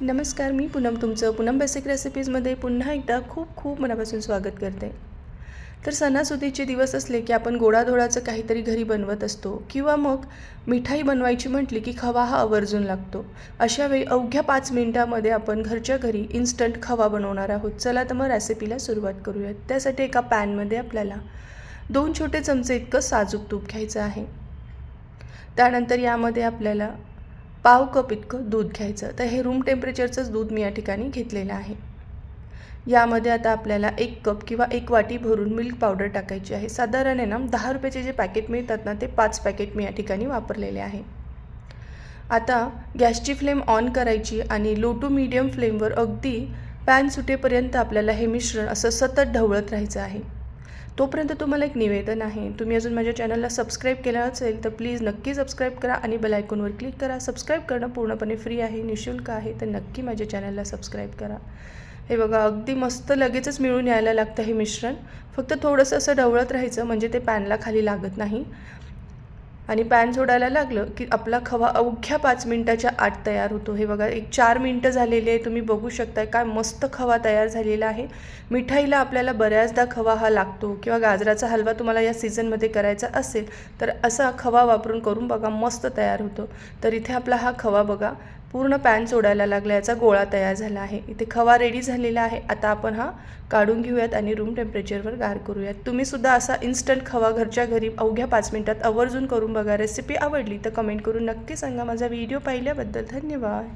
नमस्कार मी पूनम तुमचं पूनम बेसिक रेसिपीजमध्ये पुन्हा एकदा खूप खूप मनापासून स्वागत करते. तर सणासुदीचे दिवस असले की आपण गोडाधोडाचं काहीतरी घरी बनवत असतो किंवा मग मिठाई बनवायची म्हटली की खवा हा आवर्जून लागतो. अशा वेळी अवघ्या पाच मिनिटामध्ये आपण घरच्या घरी इन्स्टंट खवा बनवणार आहोत. चला तर मग रेसिपीला सुरुवात करूयात. त्यासाठी एका पॅनमध्ये आपल्याला दोन छोटे चमचे इतकं साजूक तूप घ्यायचं आहे. त्यानंतर यामध्ये आपल्याला पाव कप इतकं दूध घ्यायचं. तर हे रूम टेम्परेचरचंच दूध मी या ठिकाणी घेतलेलं आहे. यामध्ये आता आपल्याला एक कप किंवा एक वाटी भरून मिल्क पावडर टाकायची आहे. साधारण आहे ना दहा रुपयाचे जे पॅकेट मिळतात ना ते पाच पॅकेट मी या ठिकाणी वापरलेले आहे. आता गॅसची फ्लेम ऑन करायची आणि लो टू मीडियम फ्लेमवर अगदी पॅन सुटेपर्यंत आपल्याला हे मिश्रण असं सतत ढवळत राहायचं आहे. तोपर्यंत तुम्हाला एक निवेदन आहे. तुम्ही अजून माझ्या चॅनलला सबस्क्राईब केलं असेल तर प्लीज नक्की सबस्क्राईब करा आणि बेल आयकॉनवर क्लिक करा. सबस्क्राईब करणं पूर्णपणे फ्री आहे निशुल्क आहे तर नक्की माझ्या चॅनलला सबस्क्राईब करा. हे बघा अगदी मस्त लगेचच मिळून यायला लागतं हे मिश्रण. फक्त थोडंसं असं ढवळत राहायचं म्हणजे ते पॅनला खाली लागत नाही. आणि पॅन सोडायला लागलं की आपला खवा अवघ्या पाच मिनटाच्या आत तयार होतो. हे बघा एक चार मिनटं झालेली आहे. तुम्ही बघू शकताय काय मस्त खवा तयार झालेला आहे. मिठाईला आपल्याला बऱ्याचदा खवा हा लागतो किंवा गाजराचा हलवा तुम्हाला या सीझनमध्ये करायचा असेल तर असा खवा वापरून करून बघा मस्त तयार होतो. तर इथे आपला हा खवा बघा पूर्ण पॅन सोडायला लागला याचा गोळा तयार झाला आहे. इथे खवा रेडी झालेला आहे. आता आपण हा काढून घेऊयात आणि रूम टेम्परेचरवर गार करूयात. तुम्हीसुद्धा असा इन्स्टंट खवा घरच्या घरी अवघ्या पाच मिनटात आवर्जून करून बघा. रेसिपी आवडली तर कमेंट करून नक्की सांगा. माझा व्हिडिओ पाहिल्याबद्दल धन्यवाद.